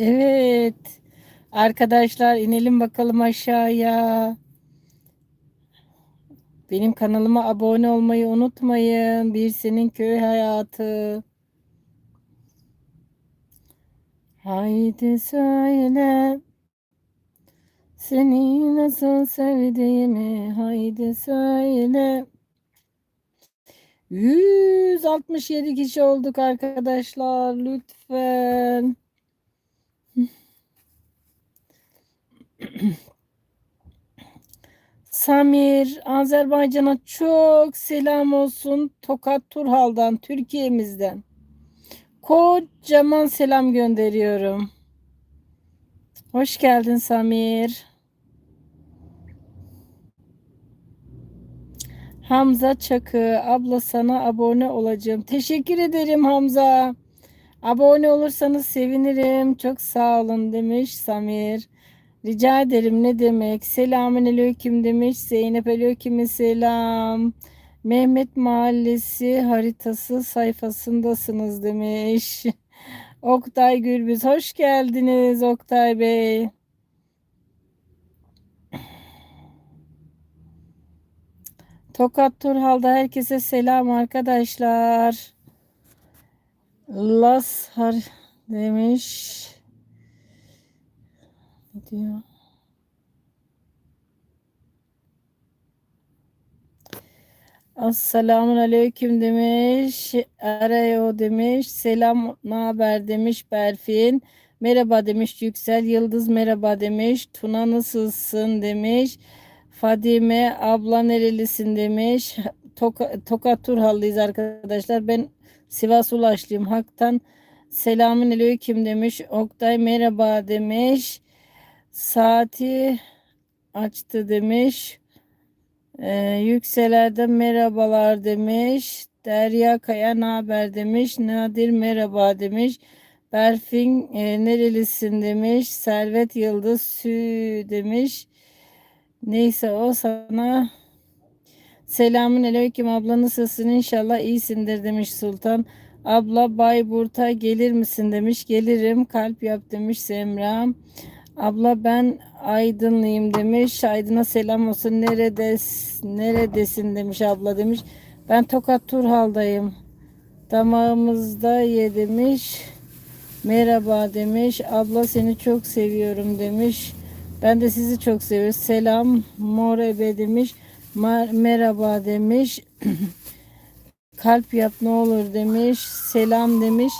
Evet. Arkadaşlar inelim bakalım aşağıya. Benim kanalıma abone olmayı unutmayın. Bir senin köy hayatı. Haydi söyle. Seni nasıl sevdiğimi haydi söyle. 167 kişi olduk arkadaşlar. Lütfen. Samir, Azerbaycan'a çok selam olsun. Tokat Turhal'dan, Türkiye'mizden. Kocaman selam gönderiyorum. Hoş geldin Samir. Hamza Çakı, abla sana abone olacağım. Teşekkür ederim Hamza. Abone olursanız sevinirim. Çok sağ olun demiş Samir. Rica ederim ne demek? Selamün aleyküm demiş. Zeynep aleyküm selam. Mehmet Mahallesi haritası sayfasındasınız demiş. Oktay Gürbüz hoş geldiniz Oktay Bey. Tokat Turhal'da herkese selam arkadaşlar. Las har demiş. Ne diyor? Aleyküm demiş. Arayo demiş. Selam ne haber demiş Berfin. Merhaba demiş Yüksel. Yıldız merhaba demiş. Tuna nasılsın demiş. Fadime abla nerelisin demiş. Toka, Tokat Turhallıyız arkadaşlar. Ben Sivas Ulaşlıyım. Hak'tan selamün aleyküm demiş. Oktay merhaba demiş. Saati açtı demiş. Ee, yükselerden merhabalar demiş. Derya Kaya ne haber demiş. Nadir merhaba demiş. Berfin e, nerelisin demiş. Servet Yıldız Sü demiş. Neyse o sana Selamün aleyküm abla nasılsın inşallah iyisindir demiş Sultan. Abla Bayburt'a gelir misin demiş. Gelirim kalp yap demiş Semra. Abla ben Aydınlıyım demiş. Aydın'a selam olsun. Neredes, neredesin demiş abla demiş. Ben Tokat Turhal'dayım. Damağımızda ye demiş. Merhaba demiş. Abla seni çok seviyorum demiş. Ben de sizi çok seviyorum. Selam Morebe demiş. Mar- merhaba demiş. Kalp yap ne olur demiş. Selam demiş.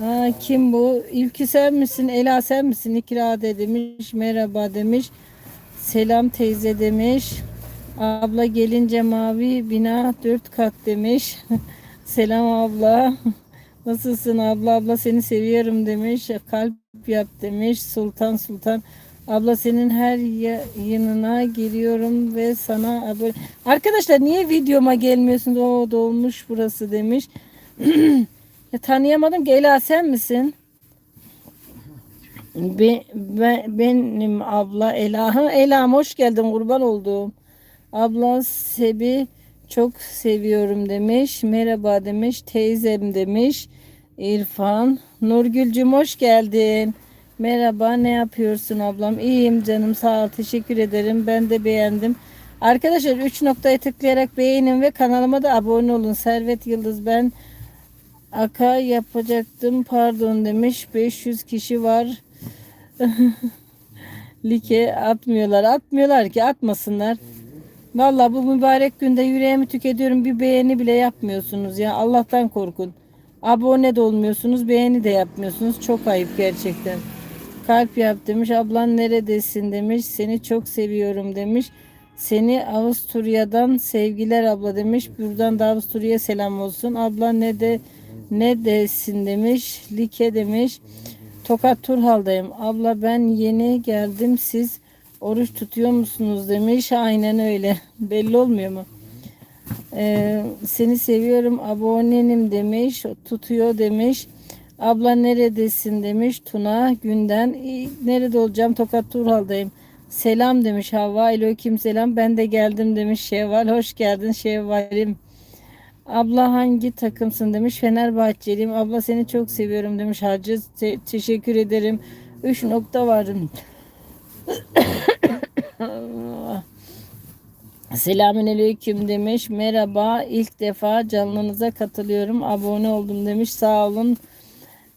Aa, kim bu? İlki sen misin? Ela sen misin? İkrade demiş. Merhaba demiş. Selam teyze demiş. Abla gelince mavi bina dört kat demiş. Selam abla. Nasılsın abla? Abla seni seviyorum demiş. Kalp yap demiş. Sultan Sultan. Abla senin her yayınına geliyorum ve sana abone... Arkadaşlar niye videoma gelmiyorsunuz? O dolmuş burası demiş. ya, tanıyamadım ki. Ela sen misin? Be, be, benim abla Ela. Ha, Ela hoş geldin kurban olduğum. Abla Sebi çok seviyorum demiş. Merhaba demiş. Teyzem demiş. İrfan. Nurgülcüm hoş geldin. Merhaba ne yapıyorsun ablam? İyiyim canım sağ ol teşekkür ederim. Ben de beğendim. Arkadaşlar 3 noktaya tıklayarak beğenin ve kanalıma da abone olun. Servet Yıldız ben Aka yapacaktım pardon demiş. 500 kişi var. Like atmıyorlar. Atmıyorlar ki atmasınlar. Vallahi bu mübarek günde yüreğimi tüketiyorum. Bir beğeni bile yapmıyorsunuz ya. Allah'tan korkun. Abone de olmuyorsunuz. Beğeni de yapmıyorsunuz. Çok ayıp gerçekten. Kalp yap demiş. Ablan neredesin demiş. Seni çok seviyorum demiş. Seni Avusturya'dan sevgiler abla demiş. Buradan da Avusturya'ya selam olsun. Abla ne de ne desin demiş. Like demiş. Tokat Turhal'dayım. Abla ben yeni geldim. Siz oruç tutuyor musunuz demiş. Aynen öyle. Belli olmuyor mu? Ee, seni seviyorum abonenim demiş. Tutuyor demiş. Abla neredesin demiş Tuna günden. "İyi, Nerede olacağım? Tokat Turhal'dayım. Selam demiş Havva. Aleyküm selam. Ben de geldim demiş Şevval. Hoş geldin Şevval'im. Abla hangi takımsın demiş. Fenerbahçeliyim. Abla seni çok seviyorum demiş. Hacı te- teşekkür ederim. 3 nokta var. Selamünaleyküm demiş. Merhaba. İlk defa canlınıza katılıyorum. Abone oldum demiş. Sağ olun.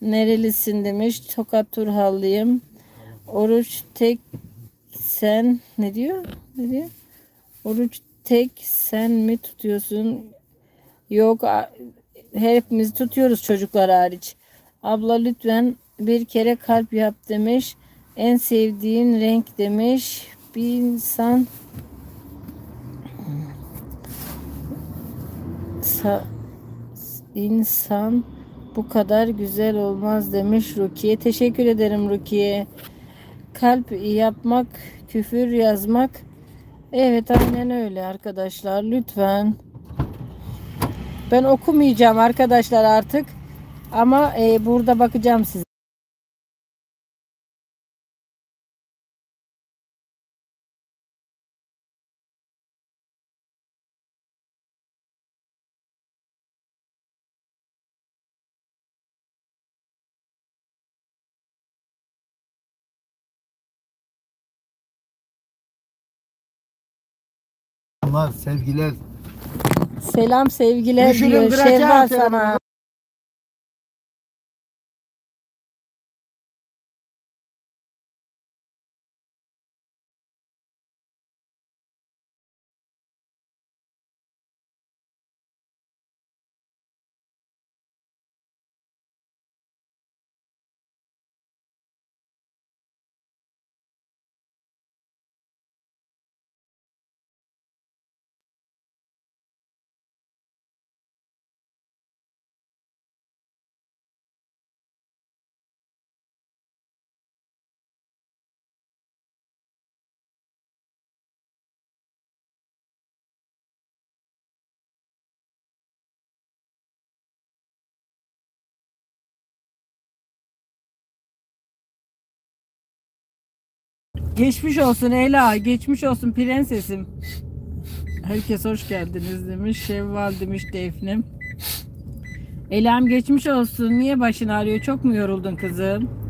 Nerelisin demiş. Tokat Turhallıyım. Oruç tek sen ne diyor? Ne diyor? Oruç tek sen mi tutuyorsun? Yok hepimiz tutuyoruz çocuklar hariç. Abla lütfen bir kere kalp yap demiş. En sevdiğin renk demiş. Bir insan sa- insan bu kadar güzel olmaz demiş Rukiye. Teşekkür ederim Rukiye. Kalp yapmak, küfür yazmak. Evet aynen öyle arkadaşlar. Lütfen. Ben okumayacağım arkadaşlar artık. Ama e, burada bakacağım size. Selamlar, sevgiler. Selam sevgiler Düşünün, diyor. artık. sana. Geçmiş olsun Ela. Geçmiş olsun prensesim. Herkes hoş geldiniz demiş. Şevval demiş Defnim. Elam geçmiş olsun. Niye başın ağrıyor? Çok mu yoruldun kızım?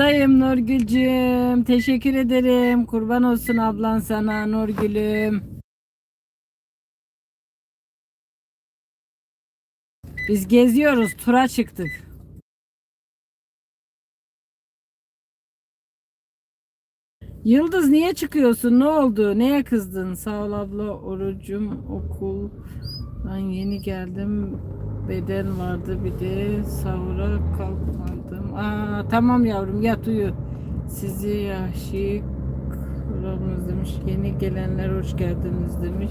Buradayım Nurgül'cüğüm. Teşekkür ederim. Kurban olsun ablan sana Nurgül'üm. Biz geziyoruz. Tura çıktık. Yıldız niye çıkıyorsun? Ne oldu? Neye kızdın? Sağ ol abla. Orucum okul. Ben yeni geldim. Beden vardı bir de sahura kalkmadım. Aa, tamam yavrum yat uyu. Sizi yahşi kralımız demiş. Yeni gelenler hoş geldiniz demiş.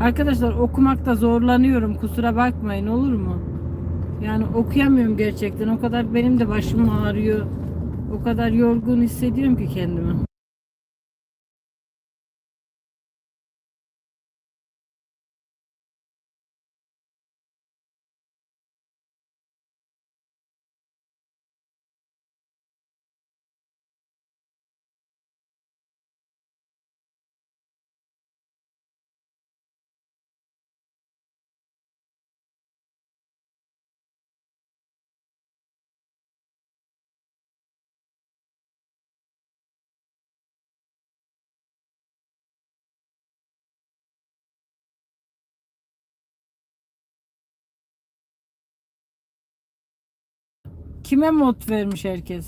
Arkadaşlar okumakta zorlanıyorum. Kusura bakmayın olur mu? Yani okuyamıyorum gerçekten. O kadar benim de başım ağrıyor. O kadar yorgun hissediyorum ki kendimi. Kime mod vermiş herkes?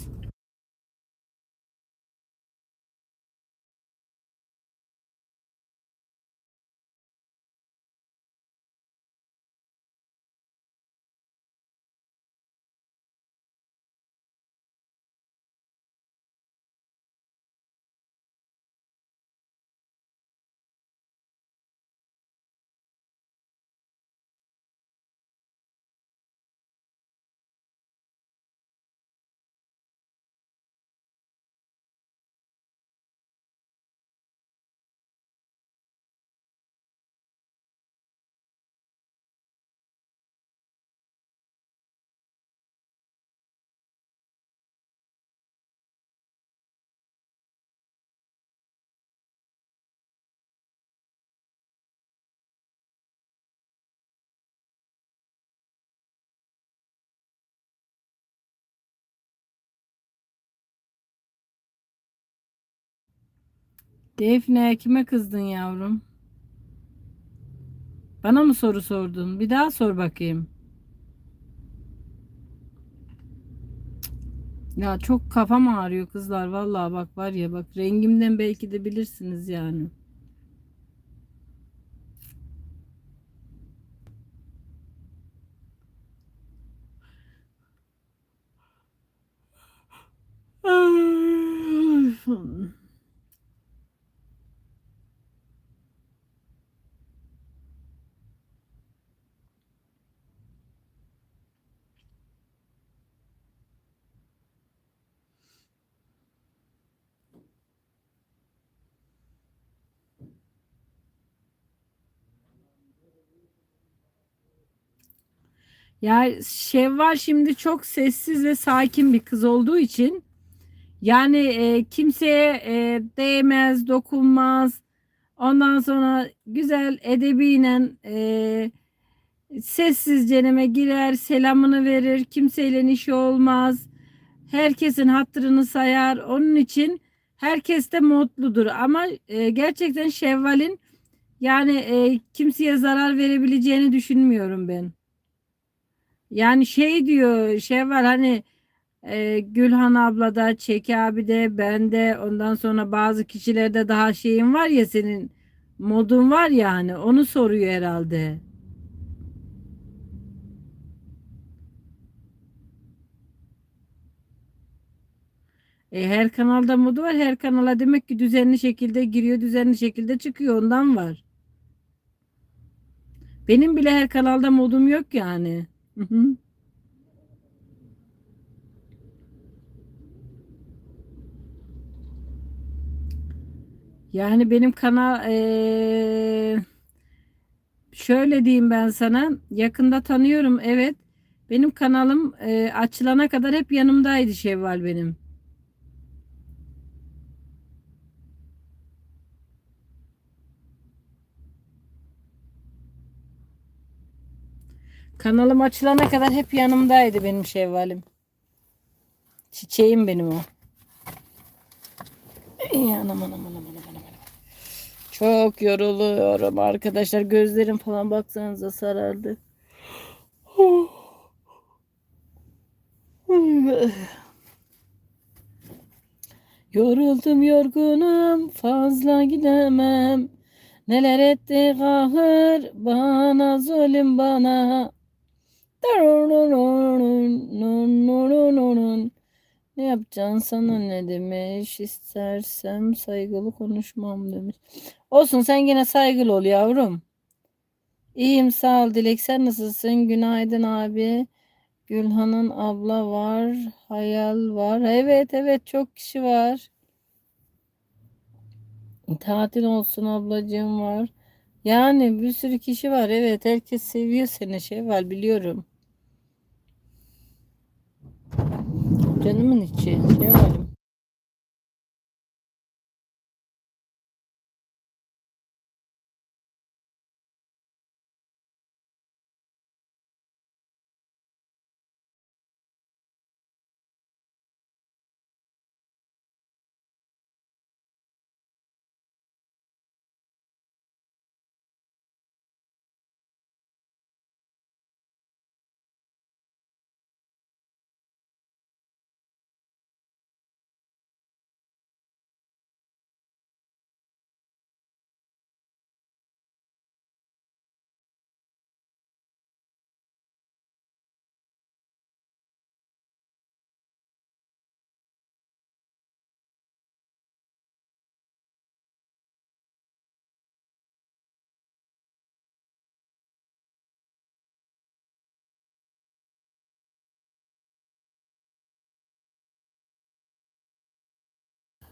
Defne kime kızdın yavrum? Bana mı soru sordun? Bir daha sor bakayım. Ya çok kafam ağrıyor kızlar. Vallahi bak var ya bak rengimden belki de bilirsiniz yani. Ya Şevval şimdi çok sessiz ve sakin bir kız olduğu için yani e, kimseye e, değmez, dokunmaz. Ondan sonra güzel edebiyle e, sessizce girer, selamını verir, kimseyle işi olmaz. Herkesin hatırını sayar. Onun için herkes de mutludur. Ama e, gerçekten Şevval'in yani e, kimseye zarar verebileceğini düşünmüyorum ben. Yani şey diyor şey var hani e, Gülhan abla da Çeki abi de ben de ondan sonra bazı kişilerde daha şeyin var ya senin modun var ya hani onu soruyor herhalde. E, her kanalda modu var. Her kanala demek ki düzenli şekilde giriyor, düzenli şekilde çıkıyor. Ondan var. Benim bile her kanalda modum yok yani. Yani benim kanal eee, şöyle diyeyim ben sana. Yakında tanıyorum evet. Benim kanalım eee, açılana kadar hep yanımdaydı Şevval benim. Kanalım açılana kadar hep yanımdaydı benim Şevval'im. Çiçeğim benim o. Ey anam anam anam anam anam. Çok yoruluyorum arkadaşlar. Gözlerim falan baksanıza sarardı. Yoruldum yorgunum fazla gidemem. Neler etti kahır bana zulüm bana. Ne yapacaksın sana ne demiş istersem saygılı konuşmam demiş. Olsun sen yine saygılı ol yavrum. İyiyim sağ ol Dilek sen nasılsın? Günaydın abi. Gülhan'ın abla var. Hayal var. Evet evet çok kişi var. Tatil olsun ablacığım var. Yani bir sürü kişi var. Evet herkes seviyor seni var biliyorum. Canımın içi şey var.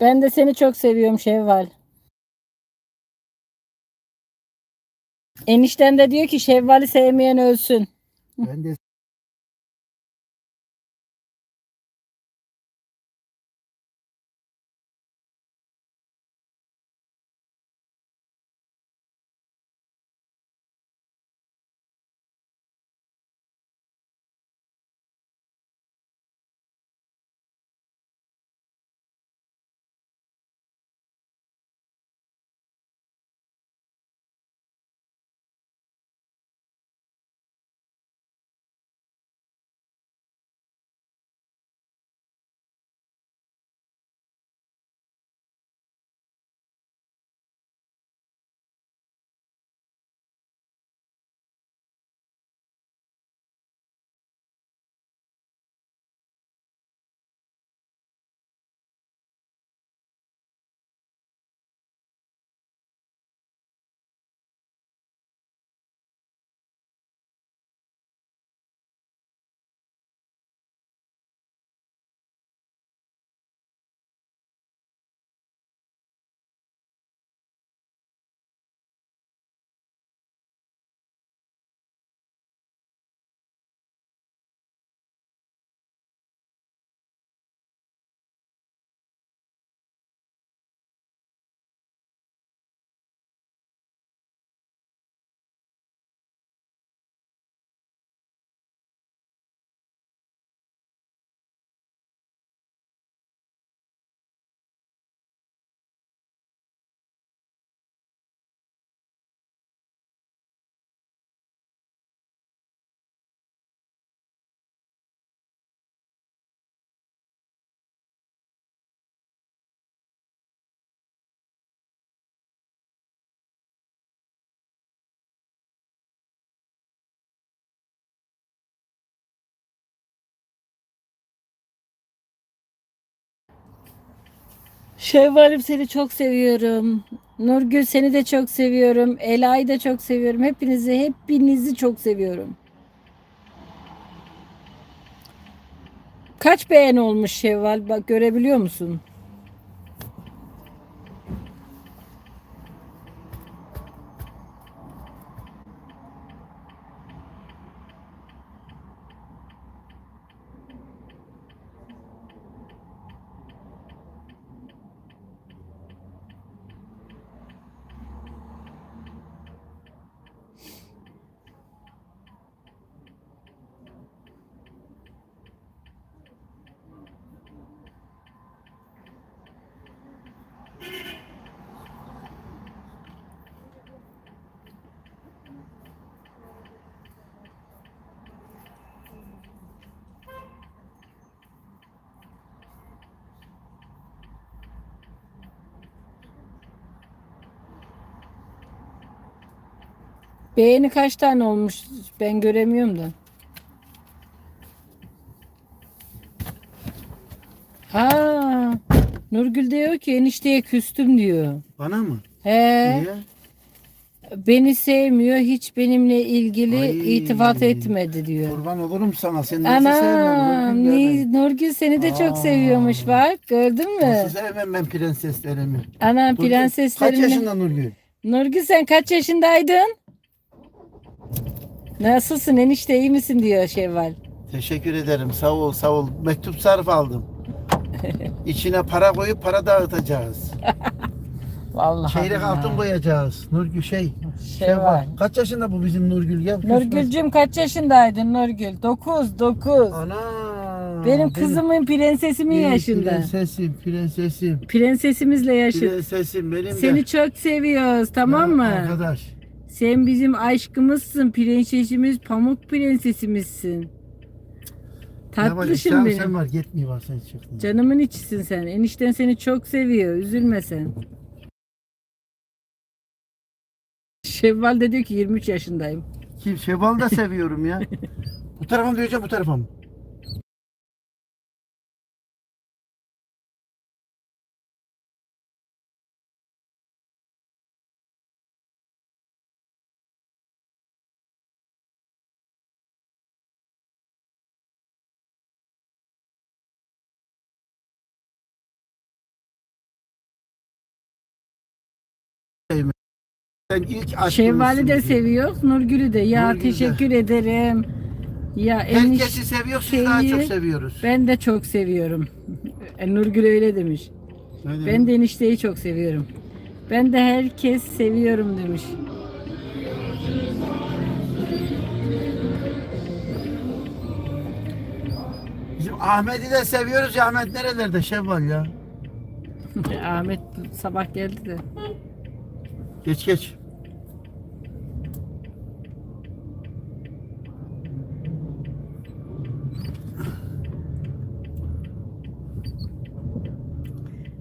Ben de seni çok seviyorum Şevval. Enişten de diyor ki Şevval'i sevmeyen ölsün. Ben de Şevval'im seni çok seviyorum. Nurgül seni de çok seviyorum. Ela'yı da çok seviyorum. Hepinizi, hepinizi çok seviyorum. Kaç beğeni olmuş Şevval? Bak görebiliyor musun? Beğeni kaç tane olmuş? Ben göremiyorum da. Aa, Nurgül diyor ki enişteye küstüm diyor. Bana mı? He, Niye? beni sevmiyor, hiç benimle ilgili Ay. iltifat etmedi diyor. Kurban olurum sana. Sen nasıl sevmem? Ana, Nurgül? Nurgül seni de çok Aa. seviyormuş bak, gördün mü? Nasıl sevmem ben prenseslerimi? Ana Nurgül, Kaç yaşında Nurgül? Nurgül sen kaç yaşındaydın? Nasılsın enişte iyi misin diyor Şevval. Teşekkür ederim. Sağ ol sağ ol. Mektup sarf aldım. İçine para koyup para dağıtacağız. Vallahi. Çeyrek billahi. altın koyacağız. Nurgül şey. Şevval. Kaç yaşında bu bizim Nurgül ya? Nurgül'cüm kaç yaşındaydın Nurgül? 9, 9. Ana. Benim kızımın prensesimin benim yaşında. Prensesim, prensesim. Prensesimizle yaşıt. Prensesim benim de. Seni çok seviyoruz tamam Ya mı? Arkadaş. Sen bizim aşkımızsın, prensesimiz, pamuk prensesimizsin. Tatlışım benim. sen var gitmiyor var sen çıktın. Canımın içisin sen. Enişten seni çok seviyor. Üzülme sen. Şevval de diyor ki 23 yaşındayım. Kim? Şevval'ı da seviyorum ya. bu tarafa mı diyeceğim bu tarafa mı? Sen ilk. Şevval'i de seviyor, Nurgül'ü de. Ya Nurgül de. teşekkür ederim. Ya eniş, Herkesi seviyor, siz daha şeyi- çok seviyoruz. ben de çok seviyorum. E, Nurgül öyle demiş. Öyle Ben mi? de enişteyi çok seviyorum. Ben de herkes seviyorum demiş. Bizim Ahmet'i de seviyoruz ya. Ahmet nerelerde Şevval ya? Ahmet sabah geldi de. Geç geç.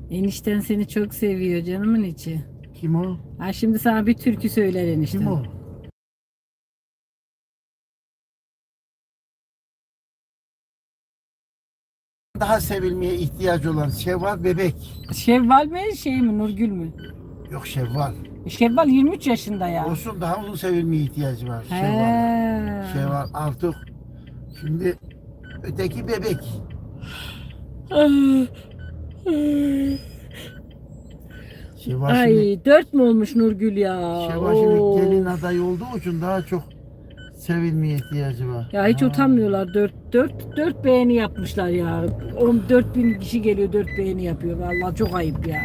Enişten seni çok seviyor canımın içi. Kim o? Ha şimdi sana bir türkü söyler enişten. Kim o? Daha sevilmeye ihtiyacı olan Şevval bebek. Şevval mi şey mi Nurgül mü? Yok Şevval. Şevval 23 yaşında ya. Olsun daha uzun sevilmeye ihtiyacı var. He. Şevval. Şevval artık şimdi öteki bebek. Şevval şimdi, Ay dört mü olmuş Nurgül ya? Şevval şimdi Oo. gelin adayı olduğu için daha çok sevilmeye ihtiyacı var. Ya hiç Ha. utanmıyorlar. Dört, dört, dört beğeni yapmışlar ya. 14 bin kişi geliyor dört beğeni yapıyor. Vallahi çok ayıp ya.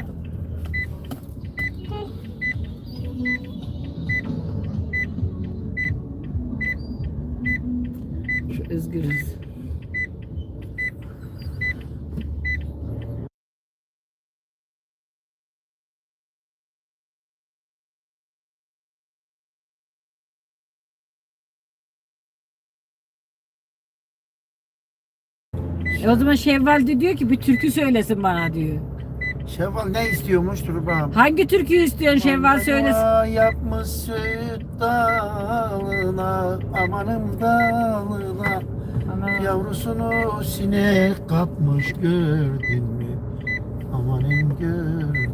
Şu özgürüz. E o zaman Şevval de diyor ki bir türkü söylesin bana diyor. Şevval ne istiyormuş dur bakalım. Hangi türküyü istiyorsun Şevval söylesin. Manava yapmış süt dalına amanım dalına Ana. Yavrusunu sinek kapmış gördün mü? Amanın gördüm.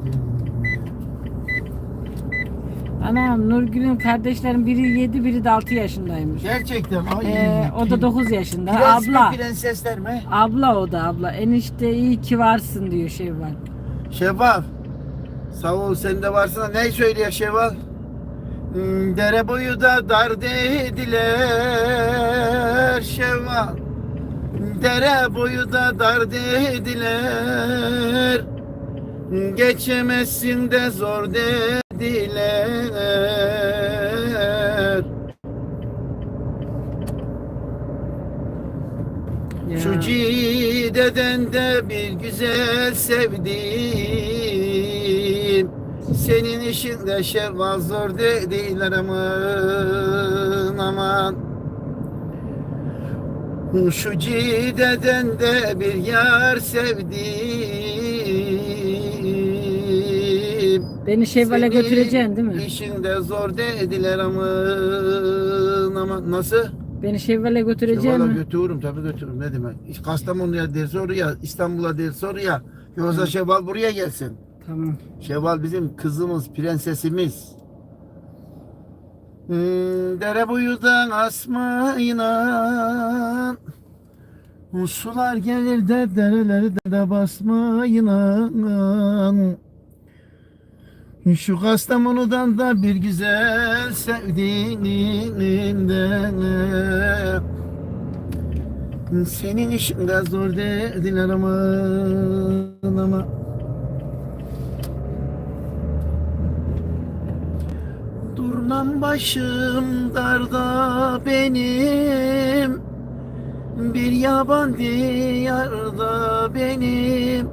Anam Nurgül'ün kardeşlerin biri 7 biri de 6 yaşındaymış. Gerçekten. Ay, Ee, o da 9 yaşında. Prens mi, abla. Prensesler mi? Abla o da abla. Enişte iyi ki varsın diyor Şevval. Şevval. Sağ ol sen de varsın. Ne söylüyor Şevval? Dere boyu da dar dediler Şevval. Dere boyu da dar dediler. Geçemezsin de zor dediler. Ya. Şu cideden de bir güzel sevdim Senin işinde şevval zor dediler aman aman Şu cideden de bir yar sevdim Beni Şevval'e Senin götüreceksin değil mi? İşinde zor dediler aman aman Nasıl? Beni Şevval'e götüreceksin Valla mi? götürürüm tabii götürürüm ne demek. Kastamonu'ya derse oraya, İstanbul'a derse oraya. Yoksa Şevval buraya gelsin. Tamam. Şevval bizim kızımız, prensesimiz. Hmm, dere boyudan asmayla Sular gelir de derelerde de basmayla Şu Kastamonu'dan da bir güzel sevdiğimden Senin işin de zor dediler aman ama Durmam başım darda benim. Bir yaban diyarda benim.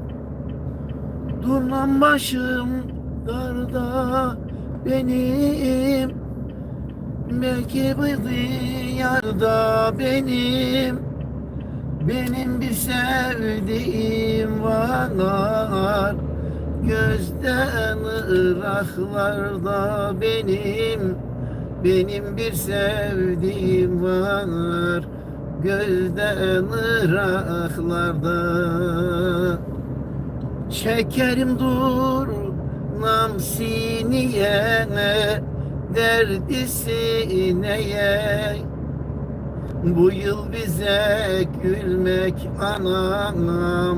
Durmam başım darda benim. Belki bu diyarda benim. Benim bir sevdiğim var Gözden ıraklarda benim Benim bir sevdiğim var. Gözden ıraklarda. Çekerim durnam sineye Derdi sineye Bu yıl bize gülmek anam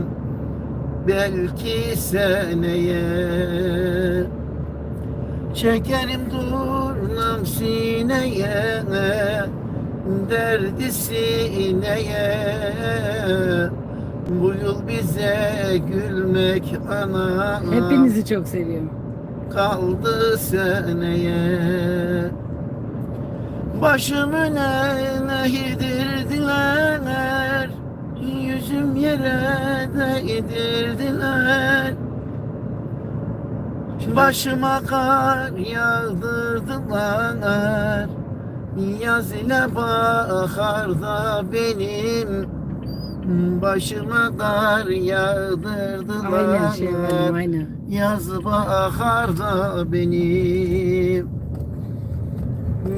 Belki seneye. Çekerim durnam sineye Derdi sineye. Bu yıl bize gülmek anam Hepinizi çok seviyorum. kaldı seneye. Başım öne nehdirdiler Yüzüm yere değdirdiler Başıma kar yağdırdılar. Yaz ile baharda benim. Başıma kar yağdırdılar. Aynen Şevval'im aynen. Yaz baharda benim.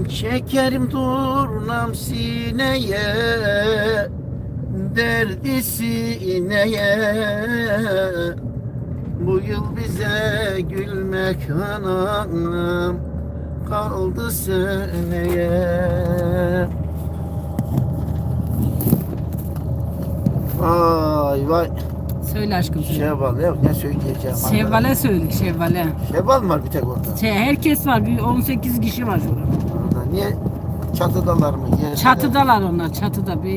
Çekerim turnam sineye Derdi sineye Bu yıl bize gülmek anam Kaldı seneye Vay vay Söyle aşkım söyle. Şevval ya ne söyleyeceğim Şevval'e söyle Şevval'e. Şevval mı var bir tek orada? Şey, herkes var. Bir 18 kişi var şurada. Orada. Niye? Çatıdalar mı? Yerdeler. Çatıdalar onlar çatıda. Be,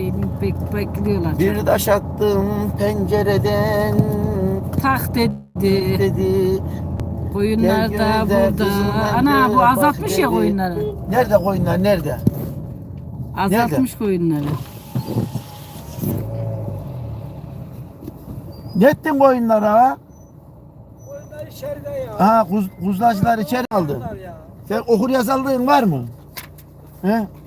bek- bekliyorlar. Bir taş attım pencereden Tak dedi. dedi. Koyunlar da burada. Ana bu azaltmış ya koyunları. Nerede koyunlar nerede? Azaltmış koyunları. Ne ettin koyunlara? Oyunlar içeride ya. Ha kuz, kuzlacılar içeri aldın. Sen okur yazarlığın var mı? He?